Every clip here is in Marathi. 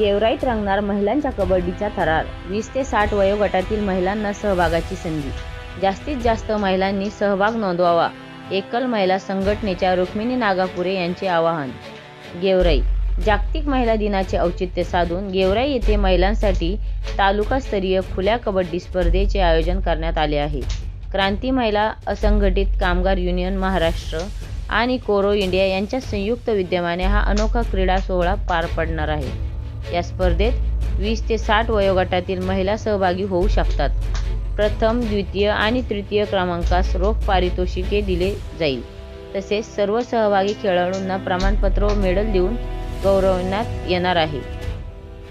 गेवराईत रंगणार महिलांच्या कबड्डीचा थरार. वीस ते साठ वयोगटातील महिलांना सहभागाची संधी. जास्तीत जास्त महिलांनी सहभाग नोंदवावा. एकल महिला संघटनेच्या रुक्मिणी नागापुरे यांचे आवाहन. गेवराई. जागतिक महिला दिनाचे औचित्य साधून गेवराई येथे महिलांसाठी तालुकास्तरीय खुल्या कबड्डी स्पर्धेचे आयोजन करण्यात आले आहे. क्रांती महिला असंघटित कामगार युनियन महाराष्ट्र आणि कोरो इंडिया यांच्या संयुक्त विद्यमाने हा अनोखा क्रीडा सोहळा पार पडणार आहे. या स्पर्धेत वीस ते साठ वयोगटातील महिला सहभागी होऊ शकतात. प्रथम द्वितीय आणि तृतीय क्रमांकास रोख पारितोषिके दिले जाईल. तसेच सर्व सहभागी खेळाडूंना प्रमाणपत्र व मेडल देऊन गौरवण्यात येणार आहे.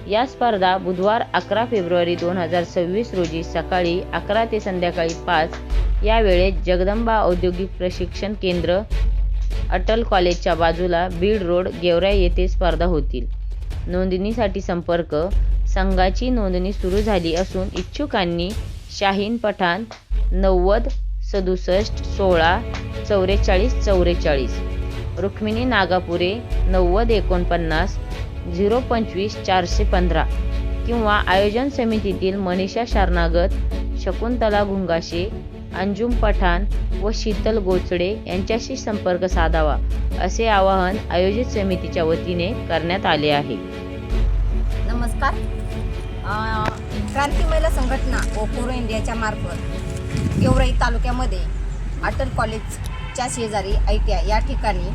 या स्पर्धा बुधवार अकरा फेब्रुवारी दोन हजार सव्वीस रोजी सकाळी अकरा ते संध्याकाळी पाच या वेळेत जगदंबा औद्योगिक प्रशिक्षण केंद्र अटल कॉलेजच्या बाजूला बीड रोड गेवराई येथे स्पर्धा होतील. नोंदणीसाठी संपर्क संघाची नोंदणी सुरू झाली असून इच्छुकांनी शाहीन पठाण नव्वद सदुसष्ट सोळा चौवेचाळीस चौवेचाळीस रुक्मिणी नागापुरे नव्वद एकोणपन्नास झिरो पंचवीस चारशे पंधरा किंवा आयोजन समितीतील मनीषा शारनागत शकुंतला घुंगाशे अंजुम पठाण व शीतल गोचडे यांच्याशी संपर्क साधावा. असे आवाहन आयोजित समितीच्या वतीने करण्यात आले आहे. नमस्कार. क्रांती महिला संघटना ओपोरो इंडियाच्या मार्फत गेवराई तालुक्यामध्ये अटल कॉलेजच्या शेजारी आय टी आय या ठिकाणी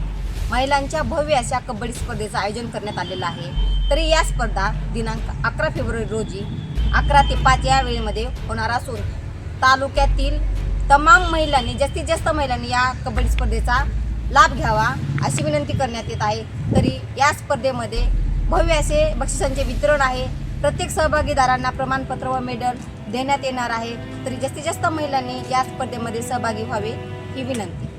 महिलांच्या भव्य अशा कबड्डी स्पर्धेचं आयोजन करण्यात आलेलं आहे. तरी या स्पर्धा दिनांक अकरा फेब्रुवारी रोजी अकरा ते पाच या वेळेमध्ये होणार असून तालुक्यातील तमाम महिलांनी जास्तीत जास्त महिलांनी या कबड्डी स्पर्धेचा लाभ घ्यावा अशी विनंती करण्यात येत आहे. तरी या स्पर्धेमध्ये भव्य असे बक्षिसांचे वितरण आहे. प्रत्येक सहभागीदारांना प्रमाणपत्र व मेडल देण्यात येणार आहे. तरी जास्तीत जास्त महिलांनी या स्पर्धेमध्ये सहभागी व्हावे ही विनंती.